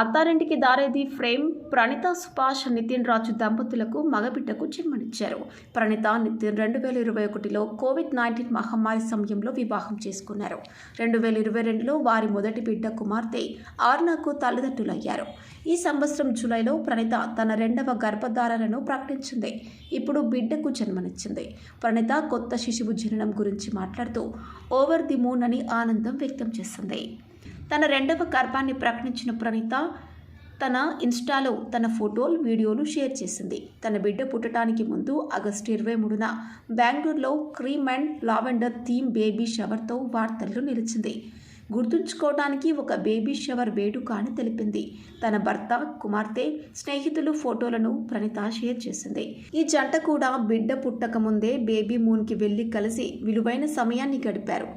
అత్తారింటికి Daredi frame Pranitha Subhash Nitin Raju దంపతులకు మగబిడ్డకు జన్మనిచ్చారు. ప్రణిత నితిన్ రెండు వేల ఇరవై ఒకటిలో కోవిడ్ నైన్టీన్ మహమ్మారి సమయంలో వివాహం చేసుకున్నారు. రెండు వేల ఇరవై రెండులో వారి మొదటి బిడ్డ కుమార్తె ఆర్నాకు తల్లిదండ్రులయ్యారు. ఈ సంవత్సరం జూలైలో ప్రణిత తన రెండవ గర్భధారణను ప్రకటించింది. ఇప్పుడు బిడ్డకు జన్మనిచ్చింది. ప్రణిత కొత్త శిశువు జననం గురించి మాట్లాడుతూ ఓవర్ ది మూన్ అని ఆనందం వ్యక్తం చేసింది. తన రెండవ గర్భాన్ని ప్రకటించిన ప్రణీత తన ఇన్స్టాలో తన ఫోటోలు వీడియోలు షేర్ చేసింది. తన బిడ్డ పుట్టడానికి ముందు ఆగస్టు ఇరవై మూడున బెంగళూరులో cream and lavender theme baby షవర్తో వార్తల్లో నిలిచింది. గుర్తుంచుకోవడానికి ఒక బేబీ షవర్ వేడుక అని తెలిపింది. తన భర్త కుమార్తె స్నేహితులు ఫోటోలను ప్రణిత షేర్ చేసింది. ఈ జంట కూడా బిడ్డ పుట్టక ముందే బేబీ మూన్కి వెళ్ళి కలిసి విలువైన సమయాన్ని గడిపారు.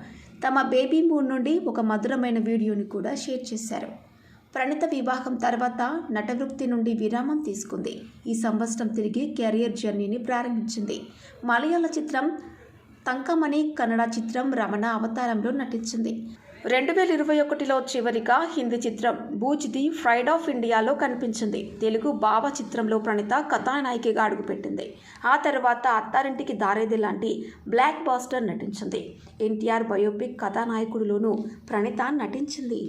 తమ బేబీ మూన్ నుండి ఒక మధురమైన వీడియోని కూడా షేర్ చేశారు. ప్రణిత వివాహం తర్వాత నటవృత్తి నుండి విరామం తీసుకుంది. ఈ సంవత్సరం తిరిగి కెరియర్ జర్నీని ప్రారంభించింది. మలయాళ చిత్రం తంకమణి కన్నడ చిత్రం రమణ అవతారంలో నటించింది. రెండు వేల ఇరవై ఒకటిలో చివరిగా హిందీ చిత్రం బూజ్ ది ఫ్రైడ్ ఆఫ్ ఇండియాలో కనిపించింది. తెలుగు బావ చిత్రంలో ప్రణిత కథానాయికగా అడుగుపెట్టింది. ఆ తర్వాత అత్తారింటికి దారేది లాంటి బ్లాక్ బాస్టర్ నటించింది. ఎన్టీఆర్ బయోపిక్ కథానాయకుడిలోనూ ప్రణిత నటించింది.